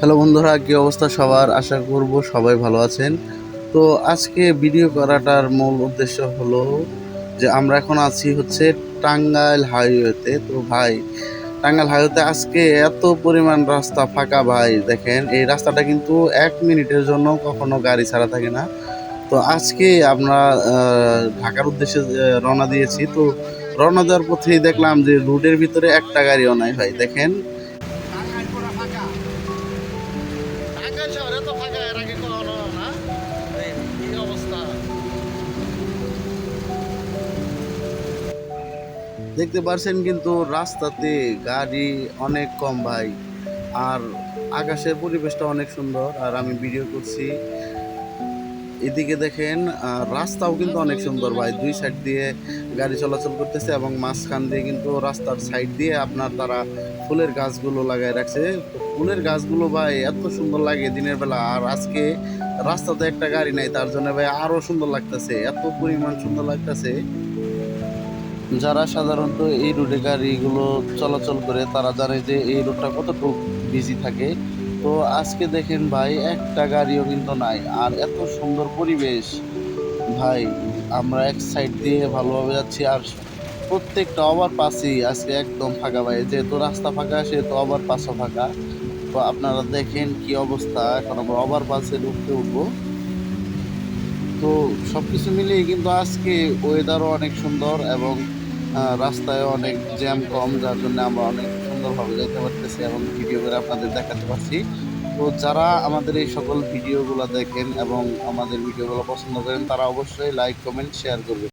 Hello বন্ধুরা, কী অবস্থা সবার? আশা করব সবাই ভালো আছেন। তো আজকে ভিডিও করাটার মূল উদ্দেশ্য হলো যে আমরা এখন আছি হচ্ছে টাঙ্গাইল হাইওয়েতে। তো ভাই, টাঙ্গাইল হাইওয়েতে আজকে এত পরিমাণ রাস্তা ফাঁকা ভাই, দেখেন। এই রাস্তাটা কিন্তু এক মিনিটের জন্য কখনো গাড়ি ছাড়া থাকে না। তো আজকে আমরা ঢাকার উদ্দেশ্যে রওনা দিয়েছি। তো রওনা দেওয়ার পথেই দেখলাম যে রোডের ভিতরে একটা গাড়িও নাই ভাই, দেখেন। দেখতে পারছেন কিন্তু রাস্তাতে গাড়ি অনেক কম ভাই, আর আকাশের পরিবেশটা অনেক সুন্দর, আর আমি ভিডিও করছি। এদিকে দেখেন রাস্তাও কিন্তু অনেক সুন্দর ভাই, দুই সাইড দিয়ে গাড়ি চলাচল করতেছে এবং মাঝখান দিয়ে কিন্তু রাস্তার সাইড দিয়ে আপনার তারা ফুলের গাছগুলো লাগায় রাখছে। ফুলের গাছগুলো ভাই এত সুন্দর লাগে দিনের বেলা। আর আজকে রাস্তাতে একটা গাড়ি নাই, তার জন্য ভাই আরও সুন্দর লাগতেছে, এত পরিমাণ সুন্দর লাগতেছে। যারা সাধারণত এই রুটে গাড়িগুলো চলাচল করে, তারা জানে যে এই রুটটা কতটুকু বিজি থাকে। তো আজকে দেখেন ভাই, একটা গাড়িও কিন্তু নাই। আর এত সুন্দর পরিবেশ। ভাই, আমরা এক সাইড দিয়ে ভালোভাবে যাচ্ছি, আর প্রত্যেকটা ওভার পাসই আজকে একদম ফাঁকা ভাই। যেহেতু রাস্তা ফাঁকা, সেহেতু ওভার পাসও ফাঁকা। তো আপনারা দেখেন কি অবস্থা। এখন আমরা ওভার পাসে ঢুকতে উঠবো। তো সব কিছু মিলিয়ে কিন্তু আজকে ওয়েদারও অনেক সুন্দর এবং রাস্তায় অনেক জ্যাম কম, যার জন্য আমরা অনেক সুন্দরভাবে যেতে পারতেছি এবং ভিডিও করে আপনাদের দেখাতে পারছি। তো যারা আমাদের এই সকল ভিডিওগুলো দেখেন এবং আমাদের ভিডিওগুলো পছন্দ করেন, তারা অবশ্যই লাইক কমেন্ট শেয়ার করবেন।